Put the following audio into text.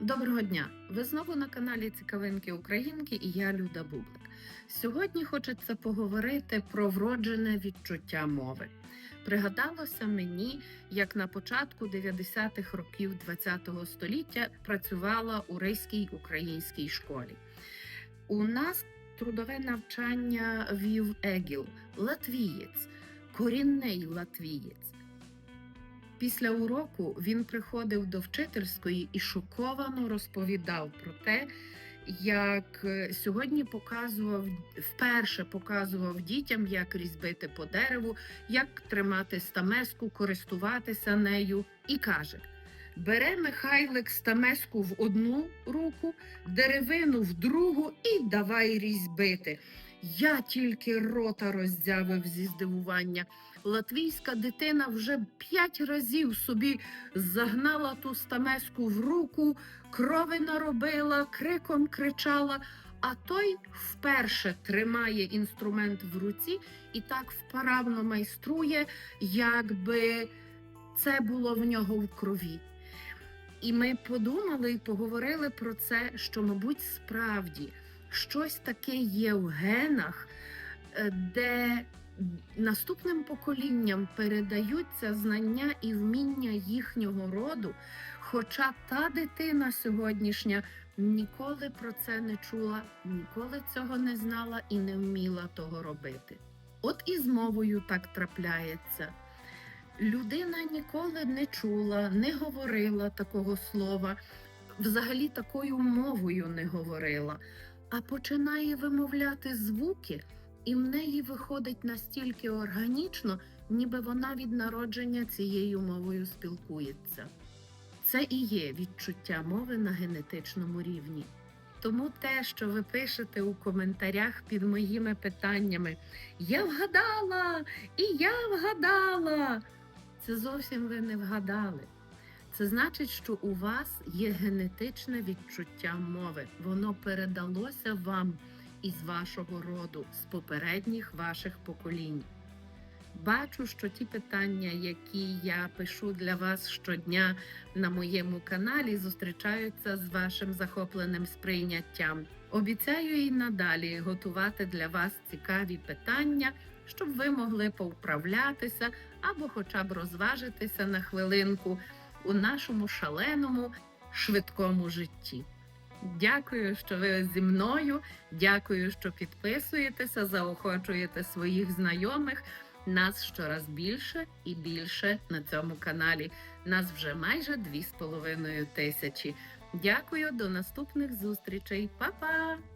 Доброго дня! Ви знову на каналі Цікавинки Українки і я Люда Бублик. Сьогодні хочеться поговорити про вроджене відчуття мови. Пригадалося мені, як на початку 90-х років ХХ століття працювала у Ризькій українській школі. У нас трудове навчання вів Егіл, латвієць, корінний латвієць. Після уроку він приходив до вчительської і шоковано розповідав про те, як е, сьогодні показував вперше показував дітям, як різьбити по дереву, як тримати стамеску, користуватися нею, і каже: бере Михайлик стамеску в одну руку, деревину в другу і давай різьбити. Я тільки рота роззявив зі здивування. Латвійська дитина вже п'ять разів собі загнала ту стамеску в руку, крови наробила, криком кричала. А той вперше тримає інструмент в руці і так вправно майструє, якби це було в нього в крові. І ми подумали і поговорили про це, що, мабуть, справді щось таке є в генах, е, де наступним поколінням передаються знання і вміння їхнього роду. Хоча та дитина сьогоднішня ніколи про це не чула, ніколи цього не знала і не вміла того робити. От і з мовою так трапляється. Людина ніколи не чула, не говорила такого слова, взагалі такою мовою не говорила, а починає вимовляти звуки, і в неї виходить настільки органічно, ніби вона від народження цією мовою спілкується. Це і є відчуття мови на генетичному рівні. Тому те, що ви пишете у коментарях під моїми питаннями Я вгадала! І я вгадала! Це зовсім ви не вгадали. Це значить, що у вас є генетичне відчуття мови. Воно передалося вам із вашого роду, з попередніх ваших поколінь. Бачу, що ті питання, які я пишу для вас щодня на моєму каналі, зустрічаються з вашим захопленим сприйняттям. Обіцяю і надалі готувати для вас цікаві питання, щоб ви могли повправлятися або хоча б розважитися на хвилинку у нашому шаленому, швидкому житті. Дякую, що ви зі мною. Дякую, що підписуєтеся, заохочуєте своїх знайомих. Нас щораз більше і більше на цьому каналі. Нас вже майже дві з половиною тисячі. Дякую, до наступних зустрічей. Па-па!